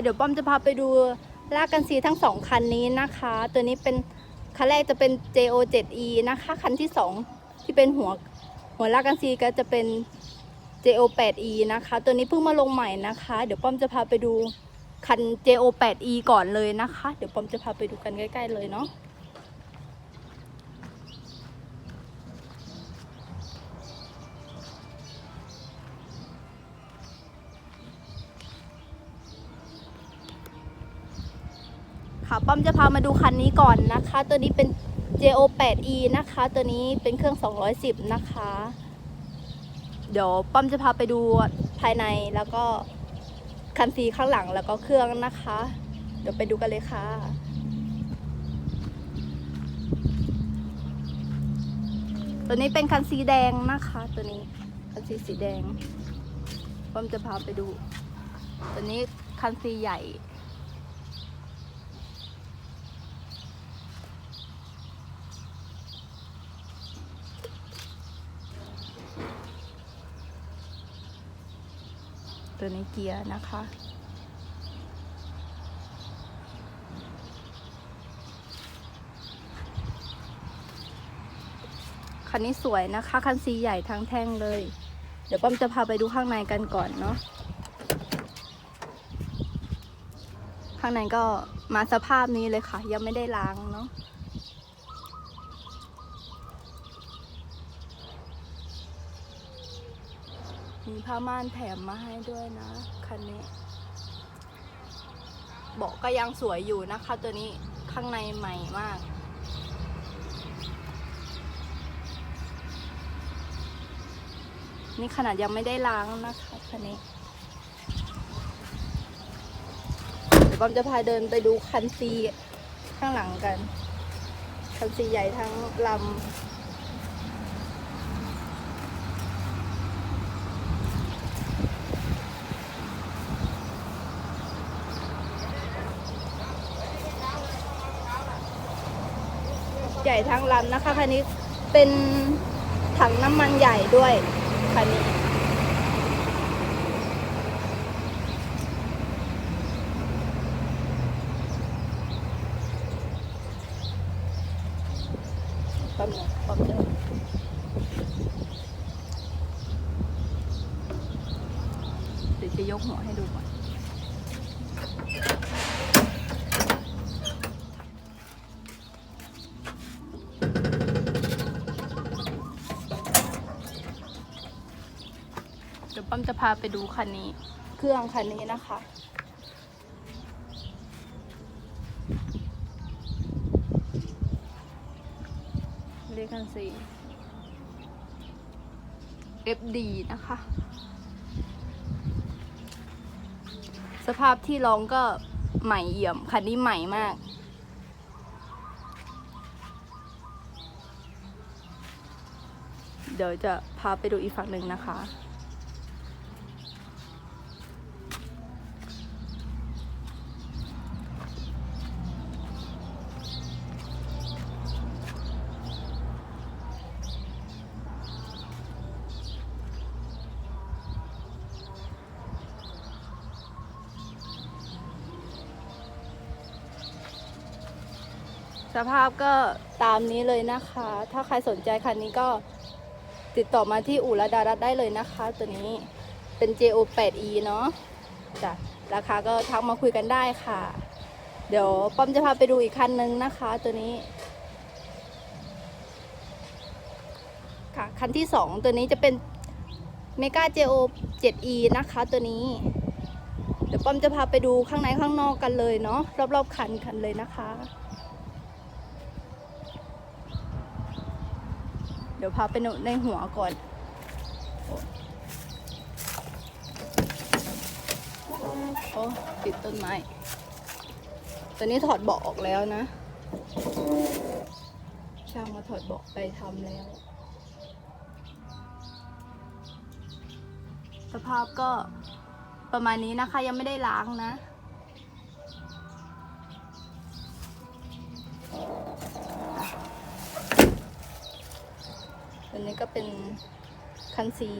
เดี๋ยวป้อมจะพาไปดูลากกันซีทั้งสองคันนี้นะคะ ตัวนี้เป็นคันแรกจะเป็น JO 7E นะคะ คันที่สองที่เป็นหัวหัวลากกันซีก็จะเป็น JO 8E นะคะ ตัวนี้เพิ่งมาลงใหม่นะคะ เดี๋ยวป้อมจะพาไปดูคัน JO 8E ก่อนเลยนะคะ เดี๋ยวป้อมจะพาไปดูกันใกล้ ๆ เลยเนาะ ค่ะป้อมจะพามาดูคันนี้ก่อนนะคะ ตัวนี้เป็น JO 8E นะคะ ตัวนี้เป็นเครื่อง 210 นะคะ เดี๋ยวป้อมจะพาไปดูภายในแล้วก็คันซีข้างหลังแล้วก็เครื่องนะคะ เดี๋ยวไปดูกันเลยค่ะตัวนี้เป็นคันสีแดงนะคะ ตัวนี้คันสีสีแดงป้อมจะพาไปดู ตัวนี้คันซีใหญ่ ตัวในเกียร์นะคะ คันนี้สวยนะคะ คันสีใหญ่ทั้งแท่งเลย เดี๋ยวป้อมจะพาไปดูข้างในกันก่อนเนาะ ข้างในก็มาสภาพนี้เลยค่ะ ยังไม่ได้ล้างเนาะ ผ้าม่านแถมมาให้ด้วยนะ คันนี้เบาะก็ยังสวยอยู่นะคะ ตัวนี้ข้างในใหม่มาก นี่ขนาดยังไม่ได้ล้างนะคะคันนี้เดี๋ยวป้อมจะพาเดินไปดูคันซีข้างหลังกัน คันซีใหญ่ทั้งลำ ใหญ่ทั้งลำนะคะคันนี้เป็นถังน้ำมันใหญ่ด้วยคันนี้ปั๊มหน่อยปั๊มเดิมเดี๋ยวจะยกหัวให้ดูก่อน เดี๋ยวปั๊มจะพาไปดูคันนี้ เครื่องคันนี้นะคะ เลขคันสี่ FD นะคะ สภาพที่ลองก็ใหม่เอี่ยม คันนี้ใหม่มากเดี๋ยวจะพาไปดูอีกฝั่งหนึ่งนะคะ สภาพก็ตามนี้เลยนะคะ ถ้าใครสนใจคันนี้ก็ติดต่อมาที่อู่ระดารัตได้เลยนะคะ ตัวนี้เป็น JO 8E เนาะจ้ะราคาก็ทักมาคุยกันได้ค่ะ เดี๋ยวป้อมจะพาไปดูอีกคันนึงนะคะ ตัวนี้ ค่ะคันที่สองตัวนี้จะเป็น Mega JO 7E นะคะ ตัวนี้ เดี๋ยวป้อมจะพาไปดูข้างในข้างนอกกันเลยเนาะรอบๆคันคันเลยนะคะ เดี๋ยวพาไปในหัวก่อน โอ้ติดต้นไม้ตัวนี้ถอดเบาะออกแล้วนะ ช่างมาถอดเบาะไปทำแล้ว สภาพก็ประมาณนี้นะคะยังไม่ได้ล้างนะ ตัวนี้ก็เป็นคันซี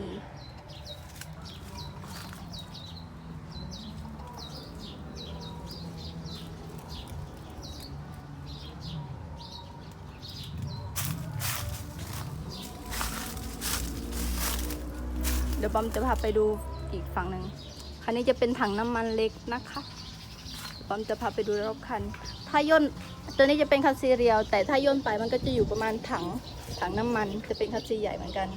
เดี๋ยวบอมจะพาไปดูอีกฝั่งหนึ่งคันนี้จะเป็นถังน้ำมันเล็กนะคะบอมจะพาไปดูรอบคัน ถ้าย่นตัวนี้จะเป็นคันซีเรียวแต่ถ้าย่นไปมันก็จะอยู่ประมาณถังถังน้ำมันจะเป็นคันซีใหญ่เหมือนกัน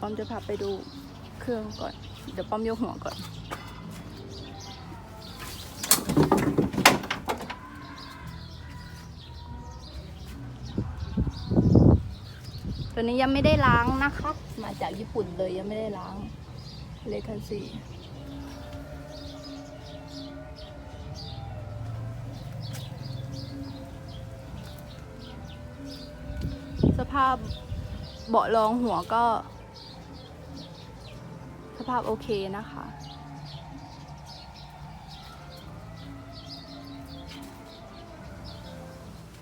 ป้อมจะพาไปดูเครื่องก่อน เดี๋ยวป้อมยกหัวก่อน ตัวนี้ยังไม่ได้ล้างนะคะ มาจากญี่ปุ่นเลยยังไม่ได้ล้างเลคันซีสภาพเบาะรองหัวก็ สภาพโอเคนะคะ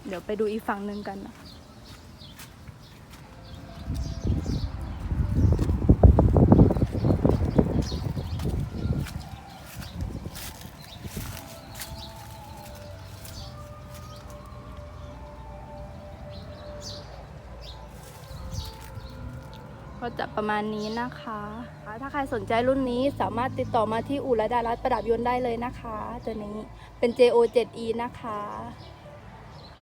เดี๋ยวไปดูอีกฝั่งหนึ่งกันนะ ก็จะประมาณนี้นะคะ ถ้าใครสนใจรุ่นนี้สามารถติดต่อมาที่อู่ระดารัตประดับยนต์ได้เลยนะคะ ตัวนี้เป็น JO7E นะคะ